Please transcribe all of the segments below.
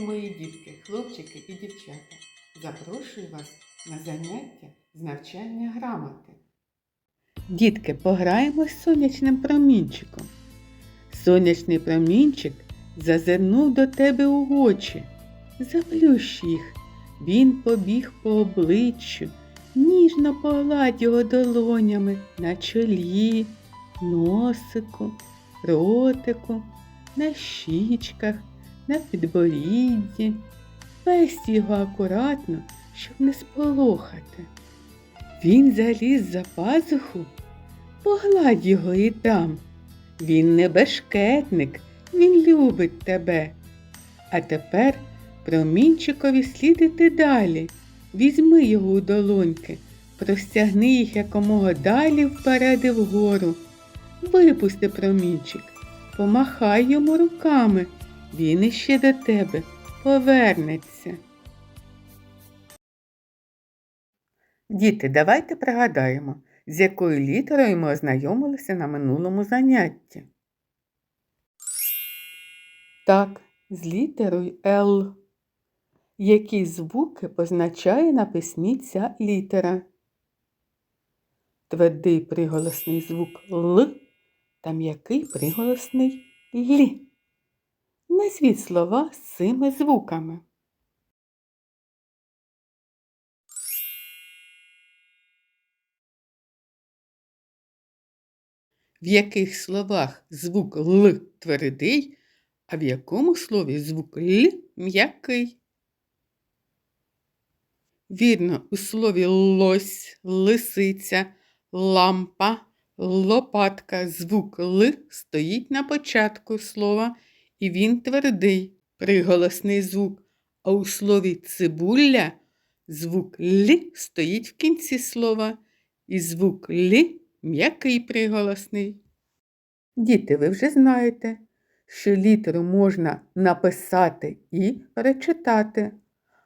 Мої дітки, хлопчики і дівчата, запрошую вас на заняття з навчання грамоти. Дітки, пограємо з сонячним промінчиком. Сонячний промінчик зазирнув до тебе у очі. Заплющ їх. Він побіг по обличчю, ніжно погладь його долонями на чолі, носику, ротику, на щічках, на підборідді. Песть його акуратно, щоб не сполохати. Він заліз за пазуху, погладь його і там. Він не бешкетник, він любить тебе. А тепер промінчикові слід іти далі. Візьми його у долоньки, простягни їх якомога далі вперед і вгору. Випусти промінчик, помахай йому руками, він іще до тебе повернеться. Діти, давайте пригадаємо, з якою літерою ми ознайомилися на минулому занятті. Так, з літерою Л. Які звуки позначає на письмі ця літера? Твердий приголосний звук Л та м'який приголосний Л. Назвіть слова з цими звуками. В яких словах звук Л твердий, а в якому слові звук Л м'який? Вірно, у слові лось, лисиця, лампа, лопатка звук Л стоїть на початку слова, і він твердий, приголосний звук, а у слові цибуля звук Л стоїть в кінці слова, і звук Л м'який приголосний. Діти, ви вже знаєте, що літеру можна написати і перечитати,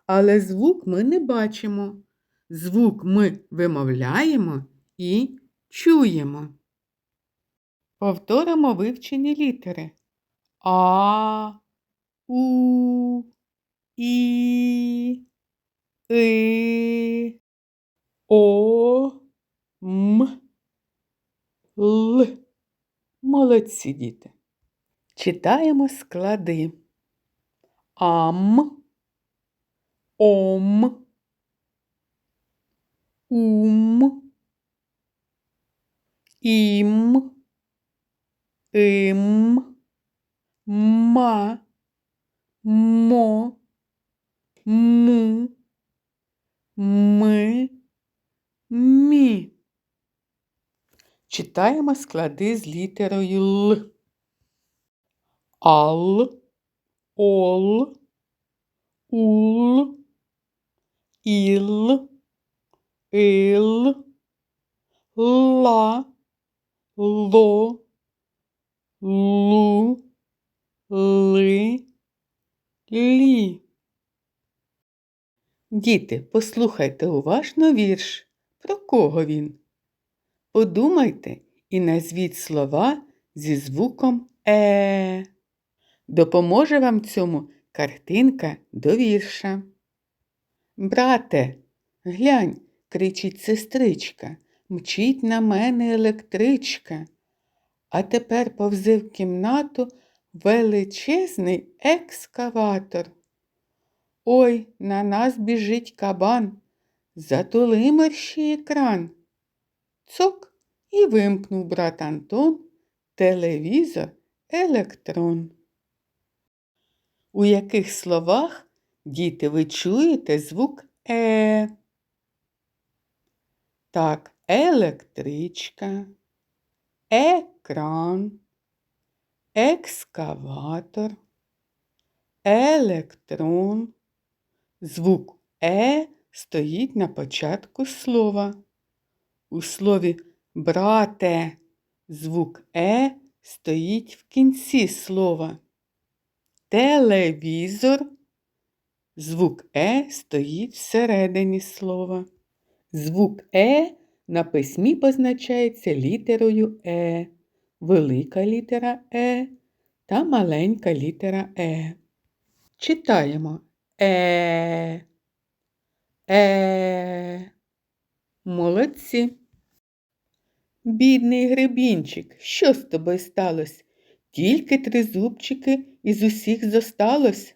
але звук ми не бачимо. Звук ми вимовляємо і чуємо. Повторимо вивчені літери А, У, І, И, О, М. Л. Молодці діти. Читаємо склади. Ам, ом, ум, ім, им, ма, мо, му, ми, мі. Читаємо склади з літерою Л. Ал, ол, ул, іл, ил, ла, ло, лу, ли. Діти, послухайте уважно вірш. Про кого він? Подумайте і назвіть слова зі звуком Е. Допоможе вам цьому картинка до вірша. Брате, глянь, кричить сестричка, мчить на мене електричка. А тепер повзи в кімнату величезний екскаватор. Ой, на нас біжить кабан, затули мерщій екран. Цок і вимкнув брат Антон телевізор електрон. У яких словах, діти, ви чуєте звук Е? Так, електричка, екран, екскаватор, електрон. Звук Е стоїть на початку слова. У слові брате звук Е стоїть в кінці слова. Телевізор. Звук Е стоїть всередині слова. Звук Е на письмі позначається літерою Е, велика літера Е та маленька літера Е. Читаємо е. Е. Молодці. Бідний гребінчик, що з тобою сталося? Тільки три зубчики із усіх зосталось.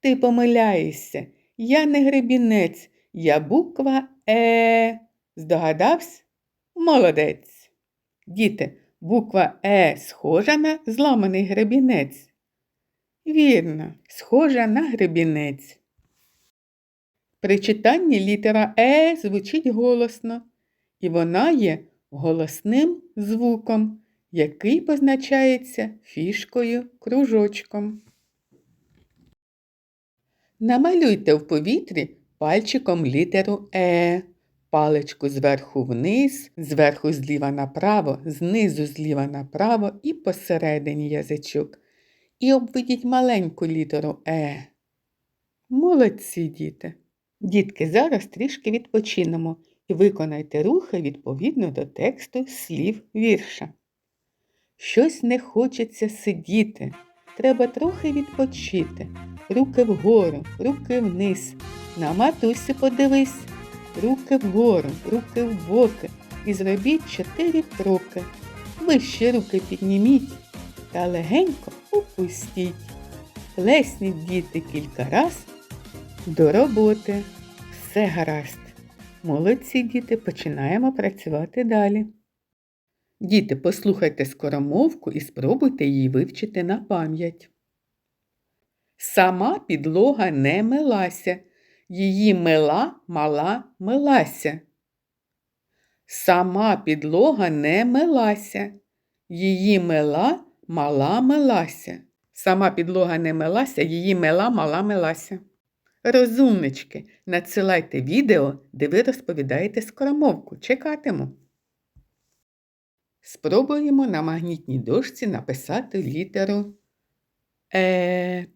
Ти помиляєшся, я не гребінець, я буква Е. Здогадався? Молодець. Діти, буква Е схожа на зламаний гребінець. Вірно, схожа на гребінець. При читанні літера Е звучить голосно, і вона є голосним звуком, який позначається фішкою кружочком. Намалюйте в повітрі пальчиком літеру Е, паличку зверху вниз, зверху зліва направо, знизу зліва направо і посередині язичок. І обведіть маленьку літеру Е. Молодці діти! Дітки, зараз трішки відпочинемо і виконайте рухи відповідно до тексту слів вірша. Щось не хочеться сидіти, треба трохи відпочити. Руки вгору, руки вниз. На матусі подивись, руки вгору, руки в боки. І зробіть чотири кроки. Вище руки підніміть та легенько опустіть. Плесніть діти кілька раз до роботи. Все гаразд. Молодці діти, починаємо працювати далі. Діти, послухайте скоромовку і спробуйте її вивчити на пам'ять. Сама підлога не милася, її мила мала милася. Сама підлога не милася, її мила мала милася. Сама підлога не милася, її мила мала милася. Розумнички, надсилайте відео, де ви розповідаєте скоромовку. Чекатиму. Спробуємо на магнітній дошці написати літеру Е.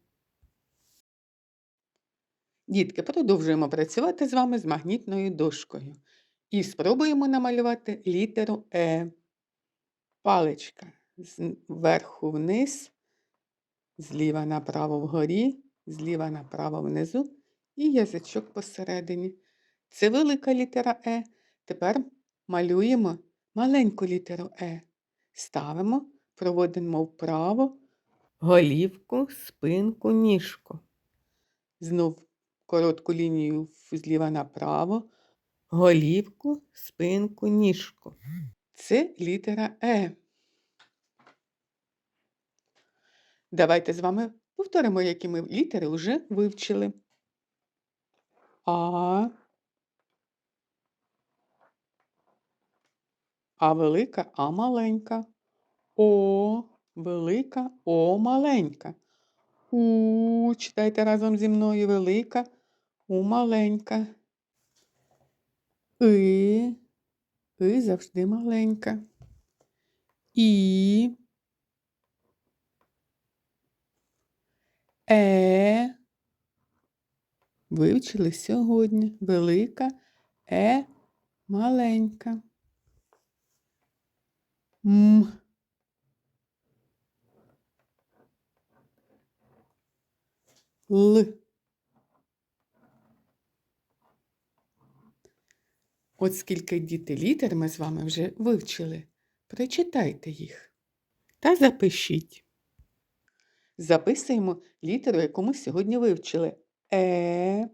Дітки, продовжуємо працювати з вами з магнітною дошкою. І спробуємо намалювати літеру Е. Паличка зверху вниз, зліва направо вгорі, зліва направо внизу і язичок посередині. Це велика літера Е. Тепер малюємо маленьку літеру Е. Ставимо, проводимо вправо голівку, спинку, ніжку. Знов коротку лінію зліва направо, голівку, спинку, ніжку. Це літера Е. Давайте з вами повторимо, які ми літери вже вивчили. А. А велика, а маленька. О велика, О маленька. У читайте разом зі мною велика, У маленька. И, И завжди маленька. І. Е. Вивчили сьогодні. Велика, Е маленька. М. Л. От скільки діти літер ми з вами вже вивчили. Прочитайте їх та запишіть. Записуємо літеру, яку ми сьогодні вивчили. Е.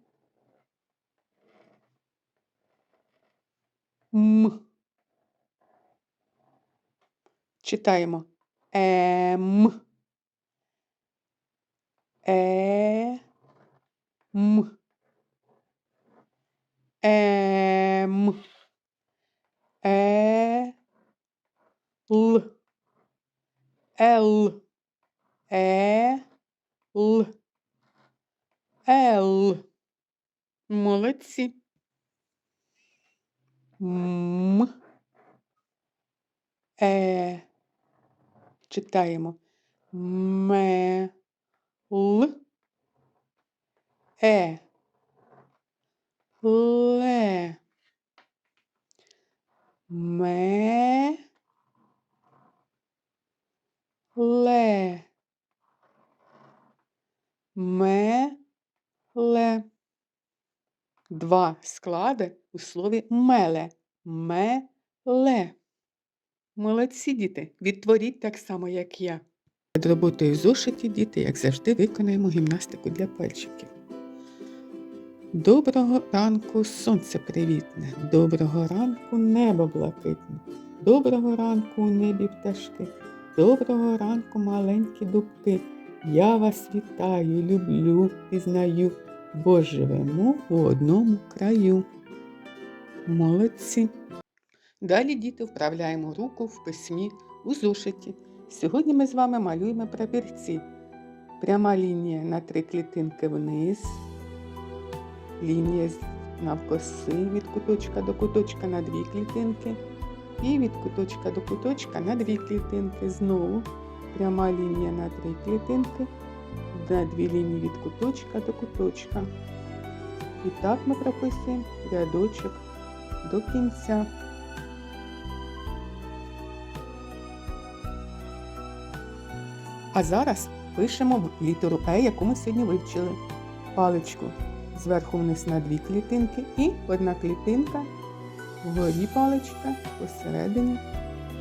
М. Читаємо Ем. Е. М. Ем. Е. Л. Л. Е. Л. Л. Молодці. М. Е. Читаємо. Ме. Л. Е. Ле. Ме. Ле. Меле. Два склади у слові меле. Меле. Молодці діти, відтворіть так само, як я. Роботою зошиті, діти, як завжди, виконаємо гімнастику для пальчиків. Доброго ранку, сонце привітне, доброго ранку небо блакитне, доброго ранку у небі пташки, доброго ранку маленькі дубки. Я вас вітаю, люблю, пізнаю, бо живемо у одному краю. Молодці. Далі діти вправляємо руку в письмі у зошиті. Сьогодні ми з вами малюємо прапірці. Пряма лінія на три клітинки вниз, лінія навкоси від куточка до куточка на дві клітинки. І від куточка до куточка на дві клітинки. Знову пряма лінія на три клітинки, на дві лінії від куточка до куточка. І так ми прописуємо рядочок до кінця. А зараз пишемо літеру Е, яку ми сьогодні вивчили. Паличку зверху вниз на дві клітинки і одна клітинка, вгорі паличка, посередині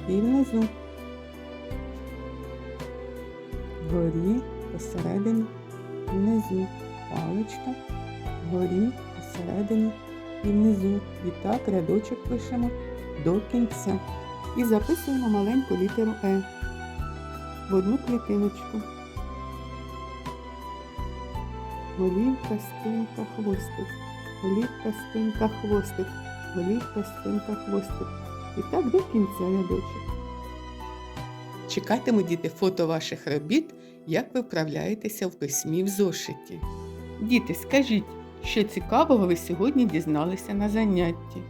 і внизу. Вгорі, посередині внизу. Паличка, вгорі, посередині і внизу. І так рядочок пишемо до кінця. І записуємо маленьку літеру Е в одну клітиночку. Голівка, спинка, хвостик. Голівка, спинка, хвостик. Голівка, спинка, хвостик. І так до кінця рядочок. Чекатиму, діти, фото ваших робіт, як ви вправляєтеся в письмі в зошиті. Діти, скажіть, що цікавого ви сьогодні дізналися на занятті?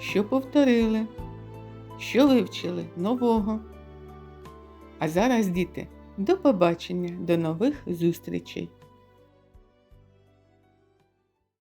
Що повторили? Що вивчили нового? А зараз, діти, до побачення, до нових зустрічей!